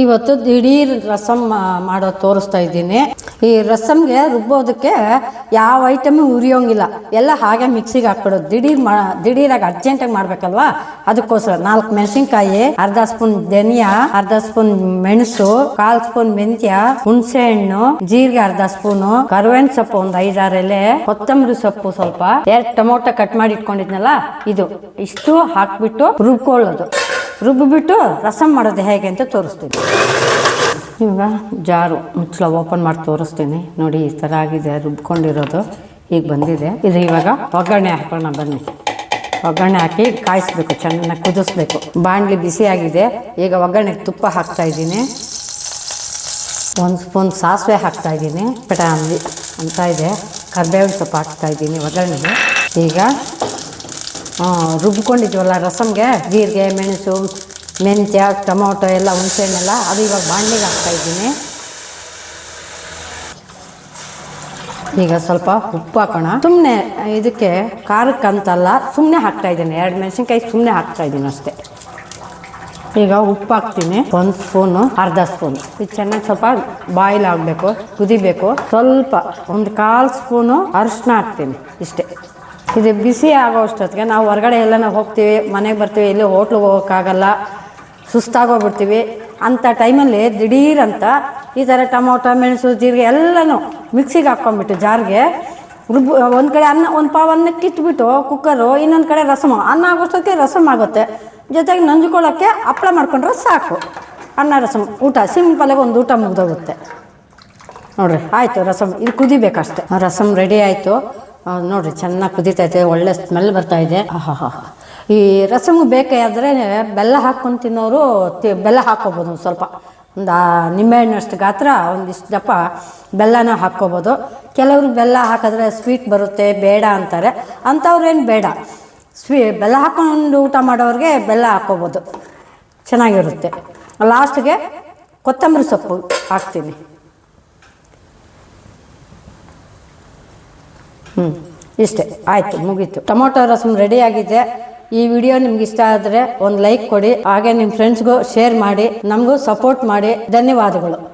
ಇವತ್ತು ದಿಢೀರ್ ರಸಮ್ ಮಾಡೋ ತೋರಿಸ್ತಾ ಇದ್ದೀನಿ. ಈ ರಸಮ್ಗೆ ರುಬ್ಬೋದಕ್ಕೆ ಯಾವ ಐಟಮ್ ಉರಿಯೋಂಗಿಲ್ಲ. ಎಲ್ಲ ಹಾಗೆ ಮಿಕ್ಸಿಗೆ ಹಾಕ್ಬಿಡೋದು. ದಿಢೀರ್ ಮಾ, ದಿಢೀರಾಗಿ ಅರ್ಜೆಂಟಾಗಿ ಮಾಡ್ಬೇಕಲ್ವಾ? ಅದಕ್ಕೋಸ್ಕರ ನಾಲ್ಕು ಮೆಣಸಿನ್ಕಾಯಿ, ಅರ್ಧ ಸ್ಪೂನ್ ಧನಿಯಾ, ಅರ್ಧ ಸ್ಪೂನ್ ಮೆಣಸು, ಕಾಲ್ ಸ್ಪೂನ್ ಮೆಂತ್ಯ, ಹುಣಸೆ ಹಣ್ಣು, ಜೀರಿಗೆ ಅರ್ಧ ಸ್ಪೂನು ಕರುವೇನ್ ಸೊಪ್ಪು ಒಂದು ಐದಾರು ಎಲೆ, ಕೊತ್ತಂಬರಿ ಸೊಪ್ಪು ಸ್ವಲ್ಪ, ಎರಡು ಟೊಮೊಟೊ ಕಟ್ ಮಾಡಿ ಇಟ್ಕೊಂಡಿದ್ನಲ್ಲ, ಇದು ಇಷ್ಟು ಹಾಕ್ಬಿಟ್ಟು ರುಬ್ಕೊಳ್ಳೋದು. ರುಬ್ಬಿಬಿಟ್ಟು ರಸಂ ಮಾಡೋದು ಹೇಗೆ ಅಂತ ತೋರಿಸ್ತೀನಿ. ಈಗ ಜಾರು ಮುಚ್ಚಳ ಓಪನ್ ಮಾಡಿ ತೋರಿಸ್ತೀನಿ. ನೋಡಿ, ಈ ಥರ ಆಗಿದೆ, ರುಬ್ಕೊಂಡಿರೋದು. ಈಗ ಬಂದಿದೆ. ಇದು ಇವಾಗ ಒಗ್ಗರಣೆ ಹಾಕೋಣ ಬನ್ನಿ. ಒಗ್ಗರಣೆ ಹಾಕಿ ಕಾಯಿಸ್ಬೇಕು, ಚೆನ್ನಾಗಿ ಕುದಿಸ್ಬೇಕು. ಬಾಣಲಿ ಆಗಿದೆ. ಈಗ ಒಗ್ಗರಣೆಗೆ ತುಪ್ಪ ಹಾಕ್ತಾ ಇದ್ದೀನಿ. ಒಂದು ಸ್ಪೂನ್ ಸಾಸಿವೆ ಹಾಕ್ತಾ ಇದ್ದೀನಿ. ಪಟಾಮಿ ಅಂತ ಇದೆ. ಕರ್ಬೇವಿನ ಸೊಪ್ಪು ಹಾಕ್ತಾ ಇದ್ದೀನಿ ಒಗ್ಗರಣೆಗೆ. ಈಗ ರುಬ್ಕೊಂಡಿದ್ವಲ್ಲ ರಸಮ್ಗೆ ಜೀರಿಗೆ, ಮೆಣಸು, ಮೆಂತ್ಯ, ಟೊಮೊಟೊ ಎಲ್ಲ ಹುಣಸೆಹಣ್ಣೆಲ್ಲ ಅದು ಇವಾಗ ಬಾಣಲಿಗೆ ಹಾಕ್ತಾಯಿದ್ದೀನಿ ಈಗ ಸ್ವಲ್ಪ ಉಪ್ಪು ಹಾಕೋಣ. ಸುಮ್ಮನೆ ಇದಕ್ಕೆ ಖಾರಕ್ಕಂತಲ್ಲ ಸುಮ್ಮನೆ ಹಾಕ್ತಾಯಿದ್ದೀನಿ ಎರಡು ಮೆಣಸಿನ್ಕಾಯಿ ಸುಮ್ಮನೆ ಹಾಕ್ತಾಯಿದ್ದೀನಿ ಅಷ್ಟೇ. ಈಗ ಉಪ್ಪು ಹಾಕ್ತೀನಿ. ಒಂದು ಸ್ಪೂನು, ಅರ್ಧ ಸ್ಪೂನ್. ಇದು ಚೆನ್ನಾಗಿ ಸ್ವಲ್ಪ ಬಾಯ್ಲ್ ಆಗಬೇಕು, ಕುದಿಬೇಕು. ಸ್ವಲ್ಪ ಒಂದು ಕಾಲು ಸ್ಪೂನು ಅರಿಶಿನ ಹಾಕ್ತೀನಿ ಇಷ್ಟೇ. ಇದು ಬಿಸಿ ಆಗೋ ಅಷ್ಟೊತ್ತಿಗೆ ನಾವು ಹೊರಗಡೆ ಎಲ್ಲ ನಾವು ಹೋಗ್ತೀವಿ, ಮನೆಗೆ ಬರ್ತೀವಿ, ಇಲ್ಲಿ ಹೋಟ್ಲಿಗೆ ಹೋಗೋಕ್ಕಾಗಲ್ಲ, ಸುಸ್ತಾಗೋಗ್ಬಿಡ್ತೀವಿ. ಅಂಥ ಟೈಮಲ್ಲಿ ದಿಢೀರಂತ ಈ ಥರ ಟೊಮೊಟೊ, ಮೆಣಸು, ಜೀರಿಗೆ ಎಲ್ಲನೂ ಮಿಕ್ಸಿಗೆ ಹಾಕ್ಕೊಂಬಿಟ್ಟು ಜಾರಿಗೆ ರುಬ್ಬು, ಒಂದು ಕಡೆ ಅನ್ನ, ಒಂದು ಪಾವ್ ಅನ್ನಕ್ಕೆ ಇಟ್ಬಿಟ್ಟು ಕುಕ್ಕರು, ಇನ್ನೊಂದು ಕಡೆ ರಸಮ, ಅನ್ನ ಆಗೋಷ್ಟೊತ್ತಿಗೆ ರಸಮ್ ಆಗುತ್ತೆ. ಜೊತೆಗೆ ನಂಜ್ಕೊಳ್ಳೋಕ್ಕೆ ಹಪ್ಪಳ ಮಾಡ್ಕೊಂಡ್ರೆ ಸಾಕು. ಅನ್ನ, ರಸಮ್, ಊಟ ಸಿಂಪಲಾಗಿ ಒಂದು ಊಟ ಮುಗ್ದೋಗುತ್ತೆ. ನೋಡ್ರಿ, ಆಯಿತು, ರಸಮ್, ಇದು ಕುದಿಬೇಕಷ್ಟೆ. ರಸಮ್ ರೆಡಿ ಆಯಿತು. ನೋಡ್ರಿ, ಚೆನ್ನಾಗಿ ಕುದೀತೈತೆ ಒಳ್ಳೆ ಸ್ಮೆಲ್ ಬರ್ತಾ ಇದೆ. ಹಾ ಈ ರಸಮ್ ಬೇಕಾದ್ರೆ ಬೆಲ್ಲ ಹಾಕ್ಕೊಂಡು ತಿನ್ನೋರು ಬೆಲ್ಲ ಹಾಕ್ಕೋಬೋದು ಒಂದು ಸ್ವಲ್ಪ. ಒಂದು ನಿಂಬೆಹಣ್ಣಷ್ಟು ಗಾತ್ರ, ಒಂದಿಷ್ಟು ದಪ್ಪ ಬೆಲ್ಲನ ಹಾಕ್ಕೋಬೋದು. ಕೆಲವರು ಬೆಲ್ಲ ಹಾಕಿದ್ರೆ ಸ್ವೀಟ್ ಬರುತ್ತೆ, ಬೇಡ ಅಂತಾರೆ. ಅಂಥವ್ರೇನು ಬೇಡ. ಸ್ವೀ, ಬೆಲ್ಲ ಹಾಕ್ಕೊಂಡು ಊಟ ಮಾಡೋರಿಗೆ ಬೆಲ್ಲ ಹಾಕ್ಕೋಬೋದು. ಚೆನ್ನಾಗಿರುತ್ತೆ. ಲಾಸ್ಟ್ಗೆ ಕೊತ್ತಂಬರಿ ಸೊಪ್ಪು ಹಾಕ್ತೀನಿ. ಹ್ಞೂ ಇಷ್ಟೇ, ಆಯಿತು, ಮುಗೀತು. ಟೊಮೊಟೊ ರಸಮ್ ರೆಡಿ ಆಗಿದೆ. ಈ ವಿಡಿಯೋ ನಿಮ್ಗೆ ಇಷ್ಟ ಆದರೆ ಒಂದು ಲೈಕ್ ಕೊಡಿ. ಹಾಗೆ ನಿಮ್ಮ ಫ್ರೆಂಡ್ಸ್ಗೂ ಶೇರ್ ಮಾಡಿ, ನಮಗೂ ಸಪೋರ್ಟ್ ಮಾಡಿ. ಧನ್ಯವಾದಗಳು.